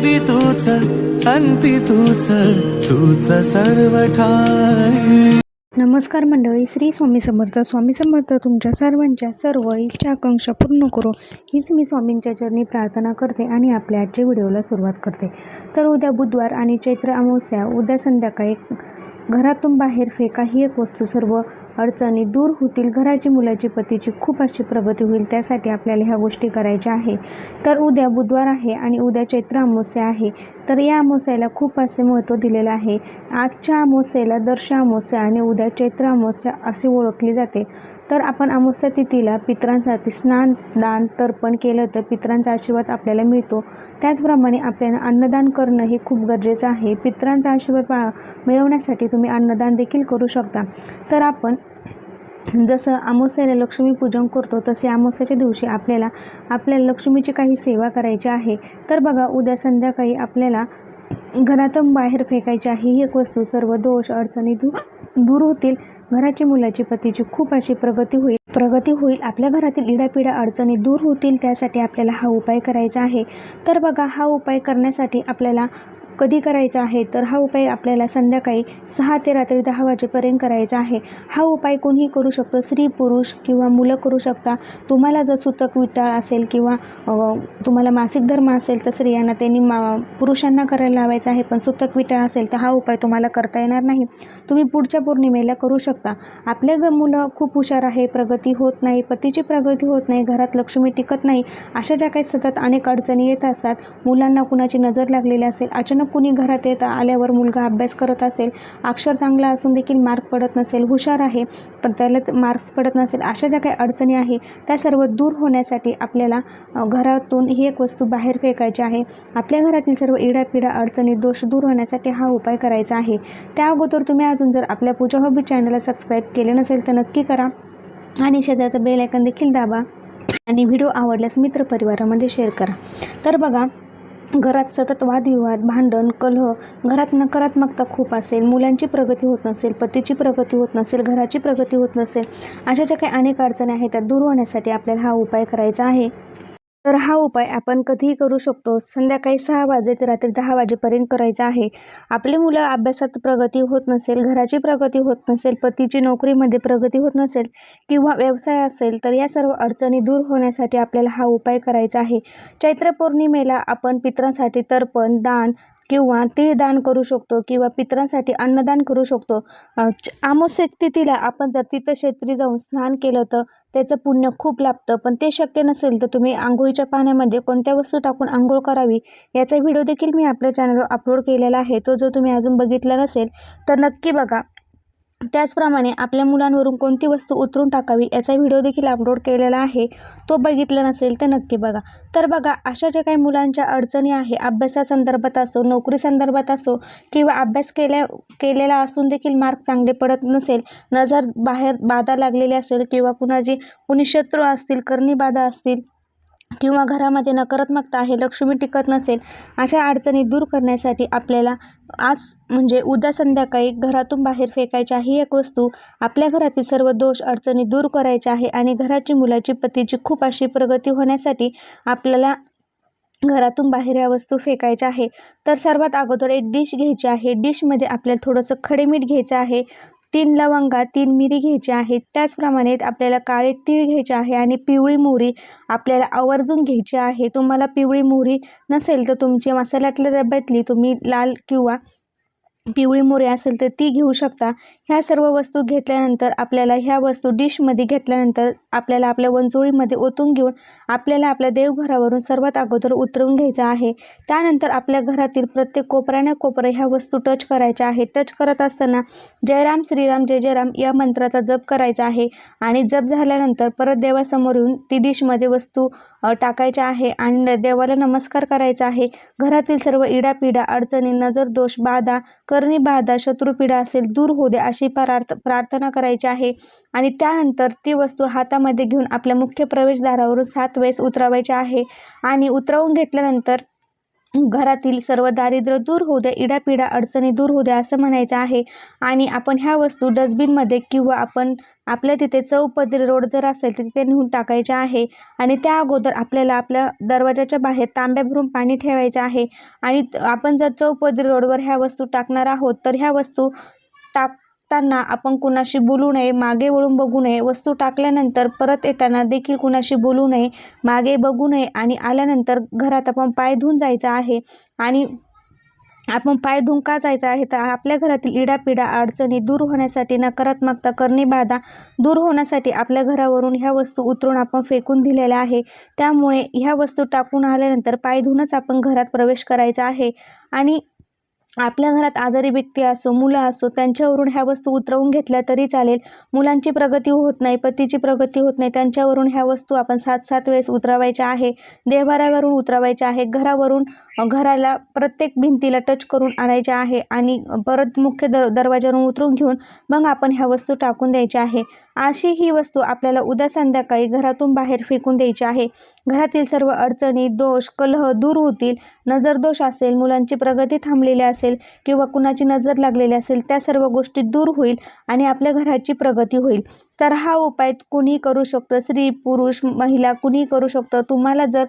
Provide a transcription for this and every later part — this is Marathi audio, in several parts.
आधी तूच अंती तूच तूच सर्व ठाई नमस्कार मंडळी श्री स्वामी समर्थ. स्वामी समर्थ तुमच्या सर्वांच्या सर्व इच्छा आकांक्षा पूर्ण करो. हीच मी स्वामींच्या चरणी प्रार्थना करते आणि आपल्या आजच्या व्हिडिओला सुरुवात करते. तर उद्या बुधवार आणि चैत्र अमावस्या उद्या संध्याकाळी घरातून बाहेर फेका ही एक वस्तू सर्व अडचणी दूर होतील. घराची मुलाची पतीची खूप अशी प्रगती होईल त्यासाठी आपल्याला ह्या गोष्टी करायच्या आहे. तर उद्या बुधवार आहे आणि उद्या चैत्र अमावस्या आहे. तर या अमावस्याला खूप असे महत्त्व दिलेलं आहे. आजच्या अमावस्येला दर्श अमावस्या आणि उद्या चैत्र अमावस्या अशी ओळखली जाते. तर आपण अमावस्या तिथीला पित्रांसाठी स्नान दान तर्पण केलं तर पितरांचा आशीर्वाद आपल्याला मिळतो. त्याचप्रमाणे आपल्याला अन्नदान करणं हे खूप गरजेचं आहे. पितरांचा आशीर्वाद पा मिळवण्यासाठी तुम्ही अन्नदान देखील करू शकता. तर आपण जसं अमावस्याला लक्ष्मीपूजन करतो तसे अमावस्याच्या दिवशी आपल्याला आपल्या लक्ष्मीची काही सेवा करायची आहे. तर बघा उद्या संध्याकाळी आपल्याला घरातून बाहेर फेकायची आहे ही एक वस्तू. सर्व दोष अडचणी दूर दूर होतील. घराची मुलाची पतीची खूप अशी प्रगती होईल. प्रगती होईल. आपल्या घरातील इडापिडा अडचणी दूर होतील. त्यासाठी आपल्याला हा उपाय करायचा आहे. तर बघा हा उपाय करण्यासाठी आपल्याला कधी करायचा आहे तर हा उपाय आपल्याला संध्याकाळी सहा ते रात्री दहा वाजेपर्यंत करायचा आहे. हा उपाय कोणीही करू शकतो स्त्री पुरुष किंवा मुलं करू शकता. तुम्हाला जर सुतक विटाळ असेल किंवा तुम्हाला मासिक धर्म असेल तर स्त्रियांना त्यांनी मा पुरुषांना करायला लावायचा आहे. पण सुतक विटाळ असेल तर हा उपाय तुम्हाला करता येणार नाही. तुम्ही पुढच्या पौर्णिमेला करू शकता. आपले ग मुलं खूप हुशार आहे प्रगती होत नाही पतीची प्रगती होत नाही घरात लक्ष्मी टिकत नाही. अशा ज्या काही सतत अनेक अडचणी येत असतात मुलांना कुणाची नजर लागलेली असेल अचानक कुणी घरात येत आल्यावर मुलगा अभ्यास करत असेल अक्षर चांगला असून देखील मार्क पडत नसेल हुशार आहे पण त्याला मार्क्स पडत नसेल अशा ज्या काही अडचणी आहे त्या सर्व दूर होण्यासाठी आपल्याला घरातून ही एक वस्तू बाहेर फेकायची आहे. आपल्या घरातील सर्व इडापिडा अडचणी दोष दूर होण्यासाठी हा उपाय करायचा आहे. त्या अगोदर तुम्ही अजून जर आपल्या पूजा हॉबी चॅनलला सबस्क्राईब केले नसेल तर नक्की करा आणि शेजारचं बेल आयकन देखील दाबा आणि व्हिडिओ आवडल्यास मित्रपरिवारामध्ये शेअर करा. तर बघा घरात सतत वादविवाद भांडण कलह घरात नकारात्मकता खूप असेल मुलांची प्रगती होत नसेल पतीची प्रगती होत नसेल घराची प्रगती होत नसेल अशा ज्या काही अनेक अडचणी आहेत त्या दूर होण्यासाठी आपल्याला हा उपाय करायचा आहे. तर हा उपाय आपण कधीही करू शकतो. संध्याकाळी सहा वाजे ते रात्री दहा वाजेपर्यंत करायचा आहे. आपली मुलं अभ्यासात प्रगती होत नसेल घराची प्रगती होत नसेल पतीची नोकरीमध्ये प्रगती होत नसेल किंवा व्यवसाय असेल तर या सर्व अडचणी दूर होण्यासाठी आपल्याला हा उपाय करायचा आहे. चैत्र पौर्णिमेला आपण पितरांसाठी तर्पण दान किंवा ते दान करू शकतो किंवा पितरांसाठी अन्नदान करू शकतो. अ, तिथीला आपण जर तिथं तीर्थक्षेत्री जाऊन स्नान केलं तर त्याचं पुण्य खूप लाभतं. पण ते शक्य नसेल तर तुम्ही आंघोळीच्या पाण्यामध्ये कोणत्या वस्तू टाकून आंघोळ करावी याचा व्हिडिओ देखील मी आपल्या चॅनलवर अपलोड केलेला आहे. तो जो तुम्ही अजून बघितला नसेल तर नक्की बघा. त्याचप्रमाणे आपल्या मुलांवरून कोणती वस्तू उतरून टाकावी याचा व्हिडिओ देखील अपलोड केलेला आहे. तो बघितला नसेल तर नक्की बघा. तर बघा अशा ज्या काही मुलांच्या अडचणी आहे अभ्यासासंदर्भात असो नोकरी संदर्भात असो किंवा अभ्यास केल्या केलेला असून देखील मार्क चांगले पडत नसेल नजर बाहेर बाधा लागलेली असेल किंवा कुणाची कुणी शत्रू असतील करणी बाधा असतील किंवा घरामध्ये नकारात्मकता आहे लक्ष्मी टिकत नसेल अशा अडचणी दूर करण्यासाठी आपल्याला आज म्हणजे उद्या संध्याकाळी घरातून बाहेर फेकायच्या ही एक वस्तू आपल्या घरातील सर्व दोष अडचणी दूर करायच्या आहे आणि घराची मुलाची पतीची खूप अशी प्रगती होण्यासाठी आपल्याला घरातून बाहेर या वस्तू फेकायच्या आहे. तर सर्वात अगोदर एक डिश घ्यायची आहे. डिशमध्ये आपल्याला थोडंसं खडे मीठ घ्यायचं आहे. तीन लवंगा तीन मिरी घ्यायची आहे. त्याचप्रमाणे आपल्याला काळे तीळ घ्यायचे आहे आणि पिवळी मोहरी आपल्याला आवर्जून घ्यायची आहे. तुम्हाला पिवळी मोहरी नसेल तर तुमची मसाल्यातल्या डब्यातली तुम्ही लाल किंवा पिवळी मोहरी असेल तर ती घेऊ शकता. ह्या सर्व वस्तू घेतल्यानंतर आपल्याला ह्या वस्तू डिशमध्ये घेतल्यानंतर आपल्याला आपल्या वंचोळीमध्ये ओतून घेऊन आपल्याला आपल्या देवघरावरून सर्वात अगोदर उतरवून घ्यायचं आहे. त्यानंतर आपल्या घरातील प्रत्येक कोपऱ्याने कोपरे ह्या वस्तू टच करायच्या आहे टच करत असताना जयराम श्रीराम जय जयराम या मंत्राचा जप करायचा आहे. आणि जप झाल्यानंतर परत देवासमोर येऊन ती डिशमध्ये वस्तू टाकायच्या आहे आणि देवाला नमस्कार करायचा आहे. घरातील सर्व इडापिडा अडचणी नजर दोष बाधा करणी बाधा शत्रुपीडा असेल दूर होऊ द्या अशी प्रार्थ प्रार्थना करायची आहे. आणि त्यानंतर ती वस्तू हातामध्ये घेऊन आपल्या मुख्य प्रवेशद्वारावरून सात वेळेस उतरवायची आहे. आणि उतरवून घेतल्यानंतर घरातील सर्व दारिद्र्य दूर होऊ द्या इडापिडा अडचणी दूर होऊ द्या असं म्हणायचं आहे. आणि आपण ह्या वस्तू डस्टबिनमध्ये किंवा आपण आपल्या तिथे चौपदरी रोड जर असेल तर तिथे नेऊन टाकायचे आहे. आणि त्या अगोदर आपल्याला आपल्या दरवाजाच्या बाहेर तांब्या भरून पाणी ठेवायचं आहे. आणि आपण जर चौपदरी रोडवर ह्या वस्तू टाकणार आहोत तर ह्या वस्तू टाक टाकताना आपण कुणाशी बोलू नये मागे वळून बघू नये वस्तू टाकल्यानंतर परत येताना देखील कुणाशी बोलू नये मागे बघू नये आणि आल्यानंतर घरात आपण पाय धुवून जायचं आहे आणि आपण पाय धुवून का जायचं आहे? तर आपल्या घरातील इडापिडा अडचणी दूर होण्यासाठी नकारात्मकता करणे बाधा दूर होण्यासाठी आपल्या घरावरून ह्या वस्तू उतरून आपण फेकून दिलेल्या आहे. त्यामुळे ह्या वस्तू टाकून आल्यानंतर पाय धुवूनच आपण घरात प्रवेश करायचा आहे आणि आपल्या घरात आजारी व्यक्ती असो मुलं असो त्यांच्यावरून ह्या वस्तू उतरवून घेतल्या तरी चालेल. मुलांची प्रगती होत नाही पतीची प्रगती होत नाही. त्यांच्यावरून ह्या वस्तू आपण सात सात वेळेस उतरवायच्या आहे. देवाऱ्यावरून उतरवायच्या आहे. घरावरून घराला प्रत्येक भिंतीला टच करून आणायच्या आहे आणि परत मुख्य दर दरवाजावरून उतरून घेऊन मग आपण ह्या वस्तू टाकून द्यायच्या आहे. अशी ही वस्तू आपल्याला उद्या संध्याकाळी घरातून बाहेर फेकून द्यायची आहे. घरातील सर्व अडचणी दोष कलह दूर होतील. नजर दोष असेल मुलांची प्रगती थांबलेली असेल असेल किंवा कुणाची नजर लागलेली असेल त्या सर्व गोष्टी दूर होईल आणि आपल्या घराची प्रगती होईल. तर हा उपाय कुणी करू शकतं. स्त्री पुरुष महिला कुणी करू शकतं. तुम्हाला जर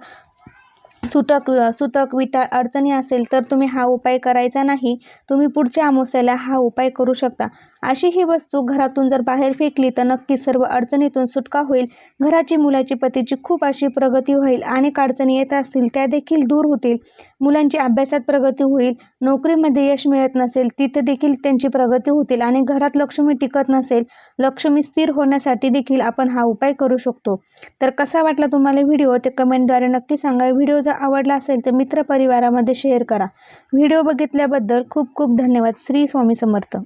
सुटक सुतक विटाळ अडचणी असेल तर तुम्ही हा उपाय करायचा नाही. तुम्ही पुढच्या अमावस्याला हा उपाय करू शकता. अशी ही वस्तू घरातून जर बाहेर फेकली तर नक्कीच सर्व अडचणीतून सुटका होईल. घराची मुलाची पतीची खूप अशी प्रगती होईल अनेक अडचणी येत असतील त्या देखील दूर होतील. मुलांची अभ्यासात प्रगती होईल नोकरीमध्ये यश मिळत नसेल तिथे देखील त्यांची प्रगती होतील आणि घरात लक्ष्मी टिकत नसेल लक्ष्मी स्थिर होण्यासाठी देखील आपण हा उपाय करू शकतो. तर कसा वाटला तुम्हाला व्हिडिओ? ते कमेंटद्वारे नक्की सांगा. व्हिडिओ जर आवडला असेल तर मित्रपरिवारामध्ये शेअर करा. व्हिडिओ बघितल्याबद्दल खूप खूप धन्यवाद. श्री स्वामी समर्थ.